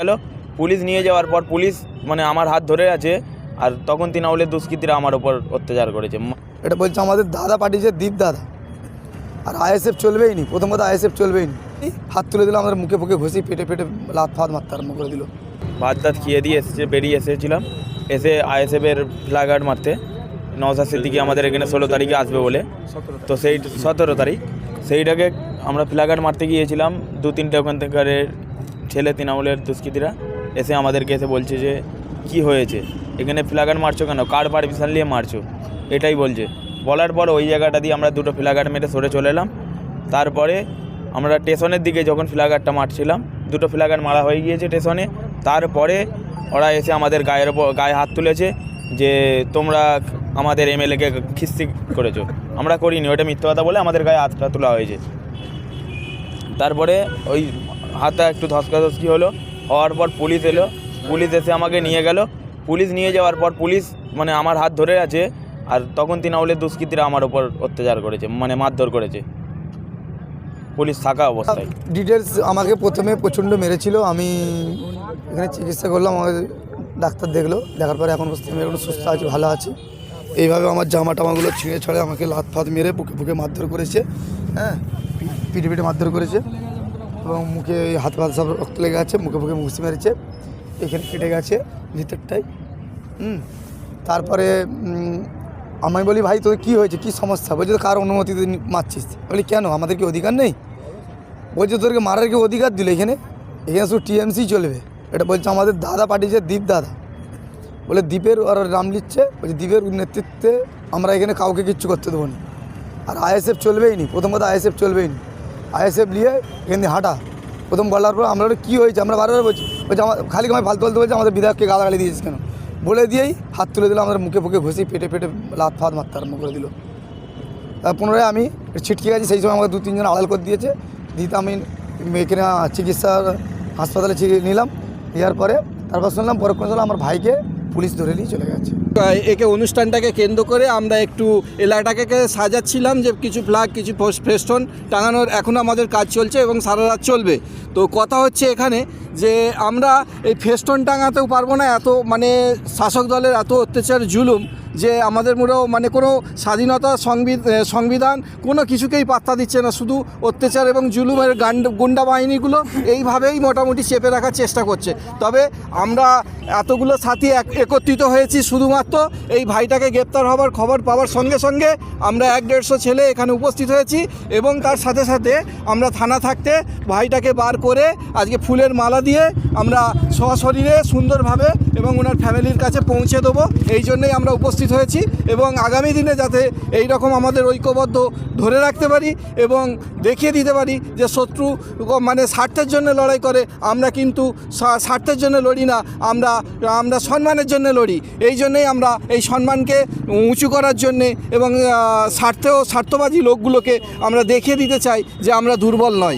গেল পুলিশ নিয়ে যাওয়ার পর পুলিশ মানে আমার হাত ধরে আছে আর তখন তৃণমূলের দুষ্কৃতীরা আমার ওপর অত্যাচার করেছে। এটা বলছে আমাদের দাদা পাঠিয়েছে দীপ দাদা। আর আইএসএফ চলবেই নি প্রথম কথা আইএসএফ চলবেই নি। হাত তুলে দিল আমাদের মুখে ফুকে ঘষি পেটে পেটে লাত ফাত মারতে আরম্ভ করে দিল। ভাত টাত খেয়ে দিয়ে এসেছে বেরিয়ে এসেছিলাম। এসে আইএসএফের ফ্ল্যাগার্ড মারতে। নওসাদ সিদ্দিকি আমাদের এখানে ষোলো তারিখে আসবে বলে। তো সেই সতেরো তারিখ সেইটাকে আমরা ফ্ল্যাগার্ড মারতে গিয়েছিলাম। দু তিনটে ওখান থেকে ছেলে তৃণমূলের দুষ্কৃতীরা এসে আমাদেরকে এসে বলছে যে, কি হয়েছে? এখানে ফ্ল্যাগার্ড মারছো কেন? কার পারমিশন নিয়ে মারছো? এটাই বলছে। বলার পর ওই জায়গাটা দিয়ে আমরা দুটো ফ্ল্যাগার্ড মেরে সরে চলে এলাম। তারপরে আমরা স্টেশনের দিকে যখন ফ্ল্যাগারটা মারছিলাম, দুটো ফ্ল্যাগার মারা হয়ে গিয়েছে স্টেশনে। তারপরে ওরা এসে আমাদের গায়ের ওপর, গায়ে হাত তুলেছে যে, তোমরা আমাদের এমএলএকে খিস্তি করেছ। আমরা করিনি, ওটা মিথ্যে কথা বলে আমাদের গায়ে হাতটা তোলা হয়েছে। তারপরে ওই হাতটা একটু ধসকাধস্কি হলো, হওয়ার পর পুলিশ এলো, পুলিশ এসে আমাকে নিয়ে গেল। পুলিশ নিয়ে যাওয়ার পর পুলিশ মানে আমার হাত ধরে আছে, আর তখন তৃণমূলের দুষ্কৃতীরা আমার ওপর অত্যাচার করেছে মানে মারধর করেছে। পুলিশ থাকা অবস্থায়। ডিটেলস আমাকে প্রথমে প্রচণ্ড মেরেছিল, আমি এখানে চিকিৎসা করলাম, আমাকে ডাক্তার দেখল, দেখার পরে এখন আমি সুস্থ আছি, ভালো আছি। এইভাবে আমার জামা টামাগুলো ছিঁড়ে ছড়ে আমাকে লাত ফাত মেরে বুকে বুকে মারধর করেছে হ্যাঁ পিঠে পিঠে মারধর করেছে। এবং মুখে হাত ফাত সব রক্ত লেগে আছে, মুখে মুখে মুছি মেরেছে, এখানে কেটে গেছে ভিতরটাই। হুম, তারপরে আমি বলি, ভাই, তোর কী হয়েছে? কী সমস্যা? বলছে তো কার অনুমতিতে নি- মারছিস? বলি, কেন? আমাদের কি অধিকার নেই? বলছে, তোরকে মারার কি অধিকার দিল এখানে? এখানে শুধু টিএমসি চলবে। এটা বলছে, আমাদের দাদা পাঠিয়েছে দ্বীপ দাদা। বলে দ্বীপের আর নাম লিখছে, বলছে দ্বীপের নেতৃত্বে আমরা এখানে কাউকে কিচ্ছু করতে দেবো না। আর আইএসএফ চলবেই নি প্রথম কথা আইএসএফ চলবেই নি। আইএসএফ নিয়ে এখান দিয়ে হাঁটা। প্রথম বলার পর আমরা কী হয়েছে? আমরা বারবার বলছি, বলছে, আমার, খালি আমায় ফালতু ফালতু বলছে, আমাদের বিধায়ককে গালাগালি দিয়েছিস কেন? বলে দিয়েই হাত তুলে দিল, আমাদের মুখে ফুকে ঘষি পেটে পেটে লাত ফাত মারতে আরম্ভ করে দিল। পুনরায় আমি ছিটকে গেছি, সেই সময় আমাকে দু তিনজন আড়াল করে দিয়েছে। দিতে আমি এখানে চিকিৎসা হাসপাতালে নিলাম। নেওয়ার পরে তারপর শুনলাম পরক্ষণ শুনলাম আমার ভাইকে পুলিশ ধরে নিয়ে চলে গেছে। একে অনুষ্ঠানটাকে কেন্দ্র করে আমরা একটু এলাকাটাকে সাজাচ্ছিলাম যে কিছু ফ্ল্যাগ কিছু ফোস- ফেস্টন টাঙানোর এখন আমাদের কাজ চলছে এবং সারা রাত চলবে। তো কথা হচ্ছে এখানে যে আমরা এই ফেস্টন টাঙাতেও পারব না, এত মানে শাসক দলের এত অত্যাচার জুলুম যে আমাদের মুড়েও মানে কোনো স্বাধীনতা সংবিধ- সংবিধান কোনো কিছুকেই পাত্তা দিচ্ছে না। শুধু অত্যাচার এবং জুলুমের গান্ড বাহিনীগুলো এইভাবেই মোটামুটি চেপে রাখার চেষ্টা করছে। তবে আমরা এতগুলো সাথী এক- একত্রিত হয়েছি শুধুমাত্র এই ভাইটাকে গ্রেপ্তার হবার খবর পাওয়ার সঙ্গে সঙ্গে আমরা এক দেড়শো ছেলে এখানে উপস্থিত হয়েছি এবং তার সাথে সাথে আমরা থানা থাকতে ভাইটাকে বার করে আজকে ফুলের মালা দিয়ে আমরা সশরীরে সুন্দরভাবে এবং ওনার ফ্যামিলির কাছে পৌঁছে দেবো। এই জন্যই আমরা উপস্থিত হয়েছি এবং আগামী দিনে যাতে এই রকম আমাদের ঐক্যবদ্ধ ধরে রাখতে পারি এবং দেখিয়ে দিতে পারি যে শত্রু মানে স্বার্থের জন্য লড়াই করে আমরা কিন্তু স্বার্থের জন্য লড়ি না আমরা আমরা সম্মানের জন্য লড়ি। এই জন্যেই আমরা এই সম্মানকে উঁচু করার জন্যে এবং আহ, স্বার্থ স্বার্থবাদী লোকগুলোকে আমরা দেখিয়ে দিতে চাই যে আমরা দুর্বল নয়।